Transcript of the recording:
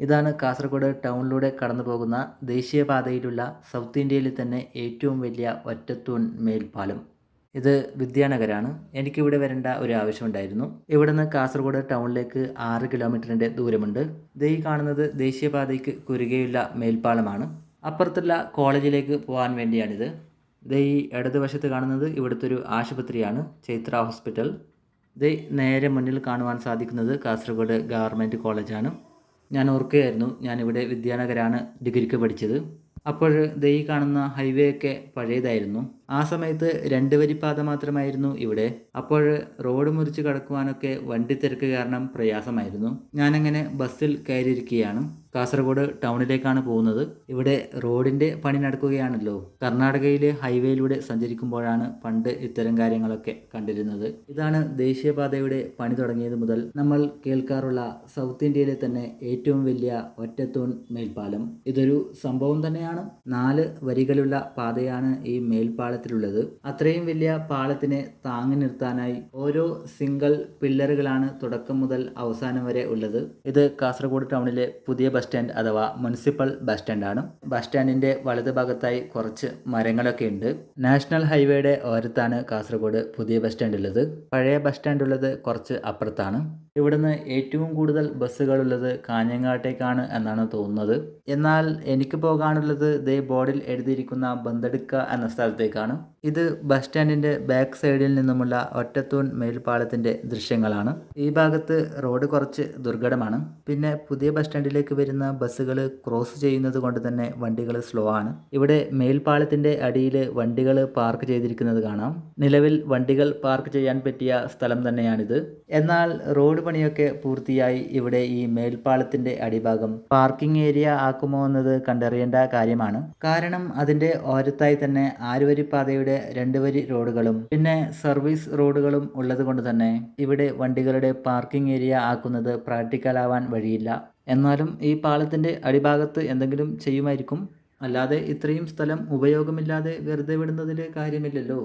ഇതാണ് കാസർഗോഡ് ടൗണിലൂടെ കടന്നു പോകുന്ന ദേശീയപാതയിലുള്ള സൗത്ത് ഇന്ത്യയിലെ തന്നെ ഏറ്റവും വലിയ ഒറ്റത്തൂൺ മേൽപ്പാലം. ഇത് വിദ്യാനഗരാണ്. എനിക്കിവിടെ വരേണ്ട ഒരു ആവശ്യമുണ്ടായിരുന്നു. ഇവിടെ നിന്ന് കാസർഗോഡ് ടൗണിലേക്ക് ആറ് കിലോമീറ്ററിന്റെ ദൂരമുണ്ട്. ഈ കാണുന്നത് ദേശീയപാതയ്ക്ക് കുറുകെയുള്ള മേൽപ്പാലമാണ്. അപ്പുറത്തുള്ള കോളേജിലേക്ക് പോകാൻ വേണ്ടിയാണിത്. ഈ ഇടതുവശത്ത് കാണുന്നത് ഇവിടുത്തെ ഒരു ആശുപത്രിയാണ് ചൈത്ര ഹോസ്പിറ്റൽ. ഇത് നേരെ മുന്നിൽ കാണുവാൻ സാധിക്കുന്നത് കാസർഗോഡ് ഗവൺമെന്റ് കോളേജാണ്. ഞാൻ ഓർക്കുകയായിരുന്നു ഞാനിവിടെ വിദ്യാനഗരാണ് ഡിഗ്രിക്ക് പഠിച്ചത്. അപ്പോൾ ദൈ കാണുന്ന ഹൈവേ ഒക്കെ പഴയതായിരുന്നു. ആ സമയത്ത് രണ്ട് വരിപ്പാത മാത്രമായിരുന്നു ഇവിടെ. അപ്പോൾ റോഡ് മുറിച്ച് കടക്കുവാനൊക്കെ വണ്ടി തിരക്ക് കാരണം പ്രയാസമായിരുന്നു. ഞാനങ്ങനെ ബസ്സിൽ കയറിയിരിക്കുകയാണ്. കാസർഗോഡ് ടൗണിലേക്കാണ് പോകുന്നത്. ഇവിടെ റോഡിന്റെ പണി നടക്കുകയാണല്ലോ. കർണാടകയിലെ ഹൈവേയിലൂടെ സഞ്ചരിക്കുമ്പോഴാണ് പണ്ട് ഇത്തരം കാര്യങ്ങളൊക്കെ കണ്ടിരുന്നത്. ഇതാണ് ദേശീയപാതയുടെ പണി തുടങ്ങിയത് മുതൽ നമ്മൾ കേൾക്കാറുള്ള സൗത്ത് ഇന്ത്യയിലെ തന്നെ ഏറ്റവും വലിയ ഒറ്റത്തൂൺ മേൽപ്പാലം. ഇതൊരു സംഭവം തന്നെയാണ്. നാല് വരികളുള്ള പാതയാണ് ഈ മേൽപ്പാലത്തിലുള്ളത് അത്രയും വലിയ പാലത്തിനെ താങ്ങി നിർത്താനായി ഓരോ സിംഗിൾ പില്ലറുകളാണ് തുടക്കം മുതൽ അവസാനം വരെ ഉള്ളത്. ഇത് കാസർഗോഡ് ടൗണിലെ പുതിയ ബസ് സ്റ്റാൻഡ് അഥവാ മുനിസിപ്പൽ ബസ് സ്റ്റാൻഡാണ്. ബസ് സ്റ്റാൻഡിന്റെ വലത് ഭാഗത്തായി കുറച്ച് മരങ്ങളൊക്കെ ഉണ്ട്. നാഷണൽ ഹൈവേയുടെ ഓരത്താണ് കാസർഗോഡ് പുതിയ ബസ് സ്റ്റാൻഡ് ഉള്ളത് പഴയ ബസ് സ്റ്റാൻഡ് ഉള്ളത് കുറച്ച് അപ്പുറത്താണ്. ഇവിടുന്ന് ഏറ്റവും കൂടുതൽ ബസ്സുകളുള്ളത് കാഞ്ഞങ്ങാട്ടേക്കാണ് എന്നാണ് തോന്നുന്നത്. എന്നാൽ എനിക്ക് പോകാനുള്ളത് ദേ ബോർഡിൽ എഴുതിയിരിക്കുന്ന ബന്തെടുക്ക എന്ന സ്ഥലത്തേക്കാണ്. ഇത് ബസ് സ്റ്റാൻഡിന്റെ ബാക്ക് സൈഡിൽ നിന്നുമുള്ള ഒറ്റത്തൂൺ മേൽപ്പാലത്തിന്റെ ദൃശ്യങ്ങളാണ്. ഈ ഭാഗത്ത് റോഡ് കുറച്ച് ദുർഘടമാണ്. പിന്നെ പുതിയ ബസ് സ്റ്റാൻഡിലേക്ക് വരുന്ന ബസ്സുകൾ ക്രോസ് ചെയ്യുന്നത് കൊണ്ട് തന്നെ വണ്ടികൾ സ്ലോ ആണ്. ഇവിടെ മേൽപ്പാലത്തിന്റെ അടിയിൽ വണ്ടികൾ പാർക്ക് ചെയ്തിരിക്കുന്നത് കാണാം. നിലവിൽ വണ്ടികൾ പാർക്ക് ചെയ്യാൻ പറ്റിയ സ്ഥലം തന്നെയാണിത്. എന്നാൽ റോഡ് പണിയൊക്കെ പൂർത്തിയായി ഇവിടെ ഈ മേൽപ്പാലത്തിന്റെ അടിഭാഗം. പാർക്കിംഗ് ഏരിയ ആക്കുമോ എന്നത് കണ്ടറിയേണ്ട കാര്യമാണ്. കാരണം അതിന്റെ ഓരത്തായി തന്നെ ആറുവരി പാതയുടെ രണ്ട് വരി റോഡുകളും പിന്നെ സർവീസ് റോഡുകളും ഉള്ളത് കൊണ്ട് തന്നെ ഇവിടെ വണ്ടികളുടെ പാർക്കിംഗ് ഏരിയ ആക്കുന്നത് പ്രാക്ടിക്കൽ ആവാൻ വഴിയില്ല. എന്നാലും ഈ പാലത്തിന്റെ അടിഭാഗത്ത് എന്തെങ്കിലും ചെയ്യുമായിരിക്കും. അല്ലാതെ ഇത്രയും സ്ഥലം ഉപയോഗമില്ലാതെ വെറുതെ വിടുന്നതിൽ കാര്യമില്ലല്ലോ.